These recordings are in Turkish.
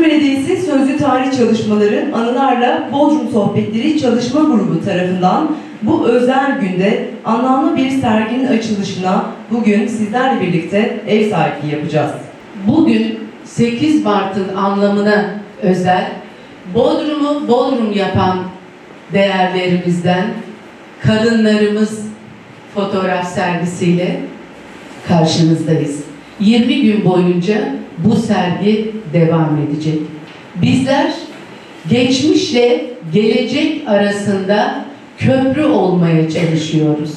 Bodrum Belediyesi Sözlü Tarih Çalışmaları Anılarla Bodrum Sohbetleri Çalışma Grubu tarafından bu özel günde anlamlı bir serginin açılışına bugün sizlerle birlikte ev sahipliği yapacağız. Bugün 8 Mart'ın anlamına özel Bodrum'u Bodrum yapan değerlerimizden kadınlarımız fotoğraf sergisiyle karşınızdayız. 20 gün boyunca bu sergi devam edecek. Bizler geçmişle gelecek arasında köprü olmaya çalışıyoruz.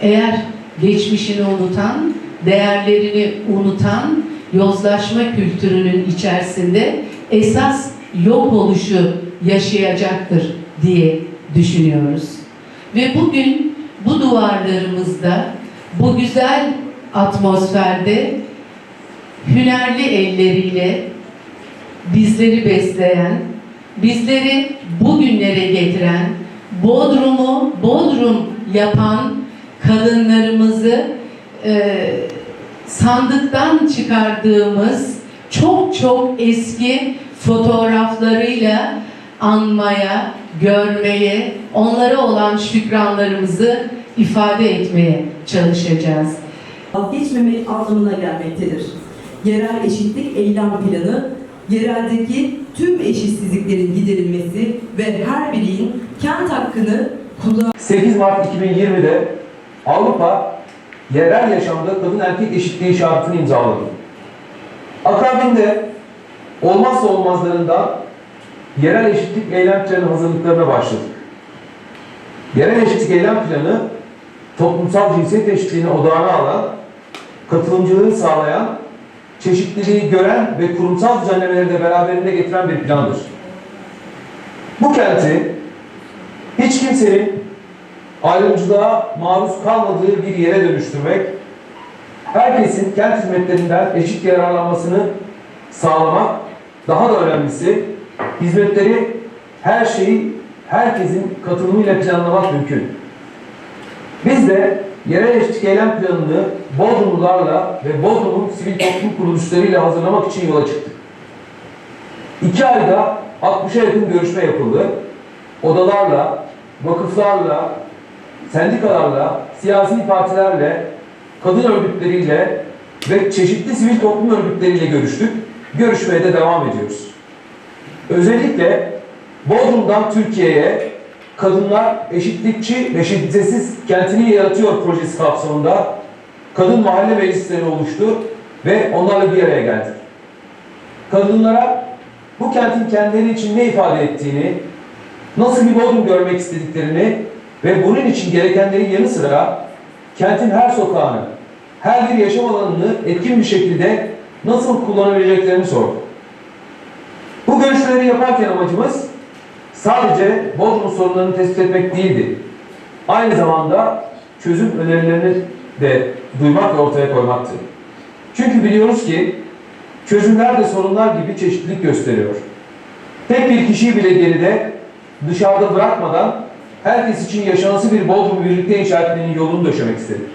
Eğer geçmişini unutan, değerlerini unutan yozlaşma kültürünün içerisinde esas yok oluşu yaşayacaktır diye düşünüyoruz. Ve bugün bu duvarlarımızda, bu güzel atmosferde hünerli elleriyle bizleri besleyen, bizleri bugünlere getiren, Bodrum'u Bodrum yapan kadınlarımızı e, sandıktan çıkardığımız çok çok eski fotoğraflarıyla anmaya, görmeye, onlara olan şükranlarımızı ifade etmeye çalışacağız. Vazgeçmemek anlamına gelmektedir. Yerel eşitlik eylem planı, yereldeki tüm eşitsizliklerin giderilmesi ve her bireyin kent hakkını kullan 8 Mart 2020'de Avrupa yerel yaşamda kadın erkek eşitliği şartını imzaladı. Akabinde olmazsa olmazlarından yerel eşitlik eylem planı hazırlıklarına başladı. Yerel eşitlik eylem planı toplumsal cinsiyet eşitliğini odağına alan, katılımcılığı sağlayan, çeşitliliği gören ve kurumsal düzenlemeleri de beraberinde getiren bir plandır. Bu kenti hiç kimsenin ayrımcılığa maruz kalmadığı bir yere dönüştürmek, herkesin kent hizmetlerinden eşit yararlanmasını sağlamak, daha da önemlisi hizmetleri, her şeyi herkesin katılımıyla planlamak mümkün. Biz de yerel eşitlik eylem planını Bodrumlularla ve Bodrum'un sivil toplum kuruluşlarıyla hazırlamak için yola çıktık. İki ayda 60'a yakın görüşme yapıldı. Odalarla, vakıflarla, sendikalarla, siyasi partilerle, kadın örgütleriyle ve çeşitli sivil toplum örgütleriyle görüştük. Görüşmeye de devam ediyoruz. Özellikle Bodrum'dan Türkiye'ye Kadınlar Eşitlikçi ve Şiddetsiz Kentini Yaratıyor projesi kapsamında kadın mahalle meclisleri oluştu ve onlarla bir araya geldik. Kadınlara bu kentin kendileri için ne ifade ettiğini, nasıl bir Bodrum görmek istediklerini ve bunun için gerekenlerin yanı sıra kentin her sokağını, her bir yaşam alanını etkin bir şekilde nasıl kullanabileceklerini sorduk. Bu görüşmeleri yaparken amacımız sadece Bodrum sorunlarını tespit etmek değildi. Aynı zamanda çözüm önerilerini de duymak ve ortaya koymaktı. Çünkü biliyoruz ki çözümler de sorunlar gibi çeşitlilik gösteriyor. Tek bir kişiyi bile geride dışarıda bırakmadan herkes için yaşanası bir Bodrum birlikte inşa etmenin yolunu döşemek istedik.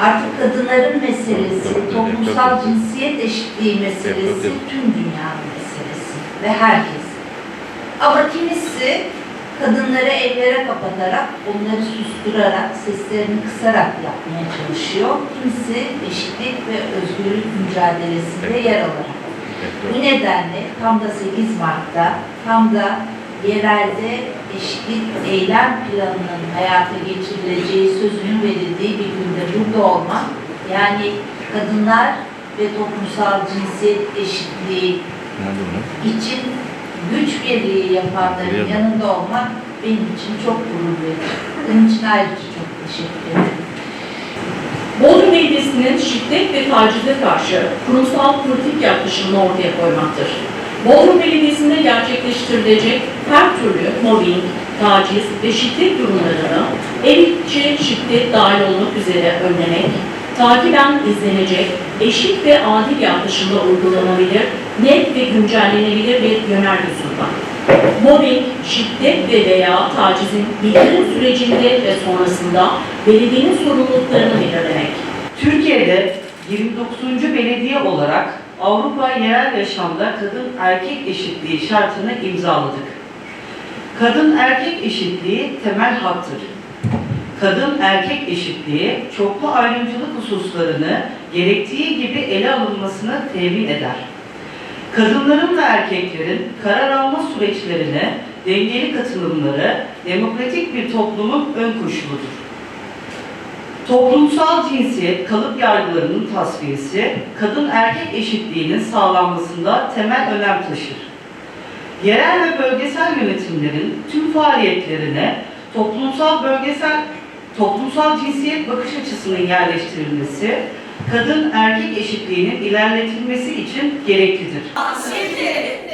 Artık kadınların meselesi, toplumsal cinsiyet eşitliği meselesi tüm dünyanın meselesi ve herkes. Ama kimisi kadınları evlere kapatarak, onları susturarak, seslerini kısarak yapmaya çalışıyor. Kimisi eşitlik ve özgürlük mücadelesinde yer alarak. Bu nedenle tam da 8 Mart'ta, tam da yerelde eşitlik eylem planının hayata geçirileceği sözünün verildiği bir günde burada olmak, yani kadınlar ve toplumsal cinsiyet eşitliği için güç birliği yapanların yanında olmak benim için çok gurur verici. Bunun için ayrıca çok teşekkür ederim. Bodrum Belediyesi'nin şiddet ve tacize karşı kurumsal politik yaklaşımını ortaya koymaktır. Bodrum Belediyesi'nde gerçekleştirilecek her türlü mobbing, taciz ve şiddet durumlarını ev içi şiddet dahil olmak üzere önlemek, takiben izlenecek, eşit ve adil yaklaşımla uygulanabilir, net ve güncellenebilir bir yönerge sunmak. Mobbing, şiddet ve veya tacizin bildirim sürecinde ve sonrasında belediyenin sorumluluklarını belirlemek. Türkiye'de 29. belediye olarak Avrupa yerel yaşamda kadın erkek eşitliği şartını imzaladık. Kadın erkek eşitliği temel haktır. Kadın erkek eşitliği çoklu ayrımcılık hususlarını gerektiği gibi ele alınmasını temin eder. Kadınların ve erkeklerin karar alma süreçlerine dengeli katılımları demokratik bir toplumun ön koşuludur. Toplumsal cinsiyet kalıp yargılarının tasfiyesi, kadın erkek eşitliğinin sağlanmasında temel önem taşır. Yerel ve bölgesel yönetimlerin tüm faaliyetlerine toplumsal bölgesel toplumsal cinsiyet bakış açısının yerleştirilmesi, kadın erkek eşitliğinin ilerletilmesi için gereklidir. Şimdi